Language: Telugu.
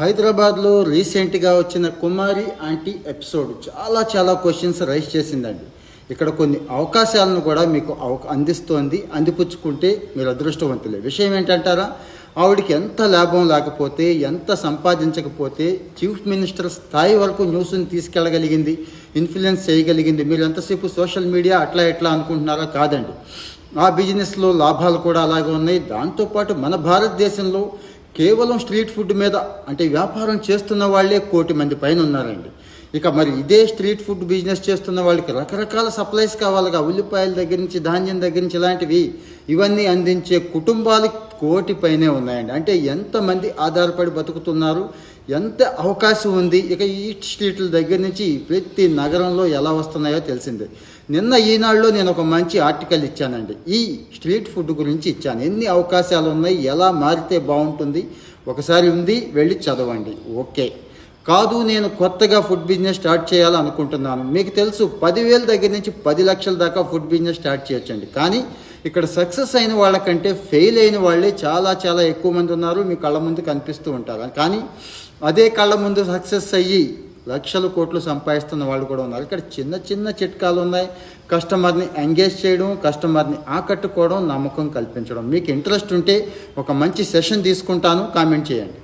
హైదరాబాద్లో రీసెంట్గా వచ్చిన కుమారి ఆంటీ ఎపిసోడ్ చాలా చాలా క్వశ్చన్స్ రైజ్ చేసిందండి. ఇక్కడ కొన్ని అవకాశాలను కూడా మీకు అవ- అందిస్తోంది. అందిపుచ్చుకుంటే మీరు అదృష్టవంతులే. విషయం ఏంటంటారా? ఆవిడకి ఎంత లాభం లేకపోతే ఎంత సంపాదించకపోతే చీఫ్ మినిస్టర్ స్థాయి వరకు న్యూస్ని తీసుకెళ్ళగలిగింది ఇన్ఫ్లుయెన్స్ చేయగలిగింది. మీరు ఎంతసేపు సోషల్ మీడియా అట్లా ఎట్లా అనుకుంటున్నారా? కాదండి. ఆ బిజినెస్లో లాభాలు కూడా అలాగే ఉన్నాయి. దాంతోపాటు మన భారతదేశంలో కేవలం స్ట్రీట్ ఫుడ్ మీద అంటే వ్యాపారం చేస్తున్న వాళ్ళే కోటి మంది పైన ఉన్నారండి. ఇక మరి ఇదే స్ట్రీట్ ఫుడ్ బిజినెస్ చేస్తున్న వాళ్ళకి రకరకాల సప్లైస్ కావాలిగా ఉల్లిపాయల దగ్గర నుంచి ధాన్యం దగ్గర నుంచి ఇలాంటివి. ఇవన్నీ అందించే కుటుంబాలు కోటి పైనే ఉన్నాయండి. అంటే ఎంతమంది ఆధారపడి బతుకుతున్నారు? ఎంత అవకాశం ఉంది? ఇక ఈ స్ట్రీట్ల దగ్గర నుంచి ప్రతి నగరంలో ఎలా వస్తున్నాయో తెలిసిందే. నిన్న ఈనాడులో నేను ఒక మంచి ఆర్టికల్ ఇచ్చానండి. ఈ స్ట్రీట్ ఫుడ్ గురించి ఇచ్చాను. ఎన్ని అవకాశాలు ఉన్నాయి? ఎలా మారితే బాగుంటుంది? ఒకసారి ఉంది వెళ్ళి చదవండి. ఓకే. కాదు నేను కొత్తగా ఫుడ్ బిజినెస్ స్టార్ట్ చేయాలనుకుంటున్నాను. మీకు తెలుసు పదివేల దగ్గర నుంచి పది లక్షల దాకా ఫుడ్ బిజినెస్ స్టార్ట్ చేయొచ్చండి. కానీ ఇక్కడ సక్సెస్ అయిన వాళ్ళకంటే ఫెయిల్ అయిన వాళ్ళే చాలా చాలా ఎక్కువ మంది ఉన్నారు. మీ కళ్ళ ముందు కనిపిస్తూ ఉంటారు. కానీ అదే కళ్ళ ముందు సక్సెస్ అయ్యి లక్షల కోట్లు సంపాదిస్తున్న వాళ్ళు కూడా ఉన్నారు. ఇక్కడ చిన్న చిన్న చిట్కాలు ఉన్నాయి. కస్టమర్ని ఎంగేజ్ చేయడం కస్టమర్ని ఆకట్టుకోవడం నమ్మకం కల్పించడం. మీకు ఇంట్రెస్ట్ ఉంటే ఒక మంచి సెషన్ తీసుకుంటాను. కామెంట్ చేయండి.